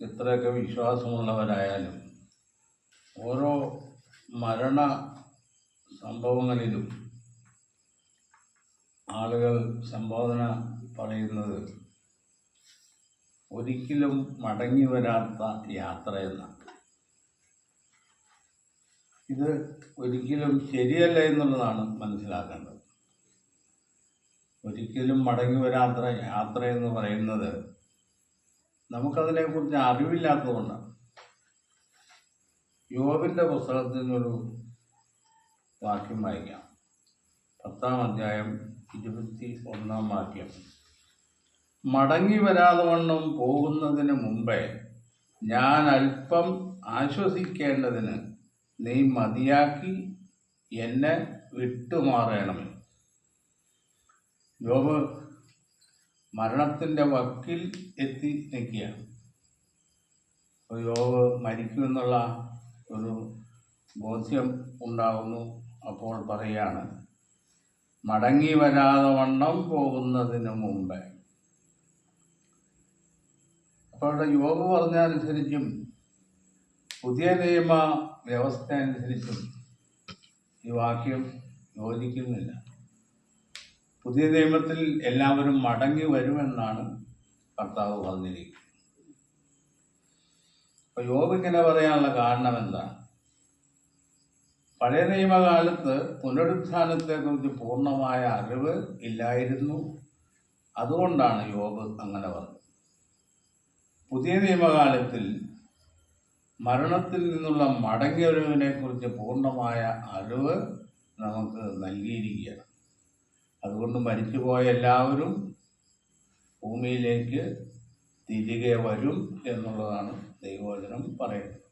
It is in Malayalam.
എത്രയൊക്കെ വിശ്വാസമുള്ളവരായാലും ഓരോ മരണ സംഭവങ്ങളിലും ആളുകൾ സംബോധന പറയുന്നത് ഒരിക്കലും മടങ്ങി വരാത്ത യാത്ര എന്നാണ്. ഇത് ഒരിക്കലും ശരിയല്ല എന്നുള്ളതാണ് മനസ്സിലാക്കേണ്ടത്. ഒരിക്കലും മടങ്ങി വരാത്ത യാത്ര എന്ന് പറയുന്നത് നമുക്കതിനെക്കുറിച്ച് അറിവില്ലാത്തതുകൊണ്ടാണ് യോബിന്റെ പുസ്തകത്തിൽ നിന്നൊരു വാക്യം വായിക്കാം. പത്താം അധ്യായം ഇരുപത്തി ഒന്നാം വാക്യം. മടങ്ങി വരാതെ വണ്ണം പോകുന്നതിന് മുമ്പേ ഞാൻ അല്പം ആശ്വസിക്കേണ്ടതിന് നീ മതിയാക്കി എന്നെ വിട്ടുമാറണമേ. യോബ് മരണത്തിന്റെ വക്കിൽ എത്തി നിൽക്കുകയാണ്. അപ്പോൾ യോഗ മരിക്കുമെന്നുള്ള ഒരു ബോധ്യം ഉണ്ടാകുന്നു അപ്പോൾ പറയാണ് മടങ്ങി വരാതെ വണ്ണം പോകുന്നതിന് മുമ്പേ. അപ്പോൾ അവിടെ യോഗ പറഞ്ഞതനുസരിച്ചും പുതിയ നിയമ വ്യവസ്ഥ അനുസരിച്ചും ഈ വാക്യം യോജിക്കുന്നില്ല. പുതിയ നിയമത്തിൽ എല്ലാവരും മടങ്ങി വരുമെന്നാണ് കർത്താവ് പറഞ്ഞിരിക്കുന്നത്. അപ്പൊ യോബ് ഇങ്ങനെ പറയാനുള്ള കാരണം എന്താണ് പഴയ നിയമകാലത്ത് പുനരുത്ഥാനത്തെക്കുറിച്ച് പൂർണമായ അറിവ് ഇല്ലായിരുന്നു. അതുകൊണ്ടാണ് യോബ് അങ്ങനെ പറഞ്ഞത് പുതിയ നിയമകാലത്തിൽ മരണത്തിൽ നിന്നുള്ള മടങ്ങിയൊരുവിനെ കുറിച്ച് പൂർണമായ അറിവ് നമുക്ക് നൽകിയിരിക്കുകയാണ്. അതുകൊണ്ട് മരിച്ചുപോയ എല്ലാവരും ഭൂമിയിലേക്ക് തിരികെ വരും എന്നുള്ളതാണ് ദൈവവചനം പറയുന്നത്.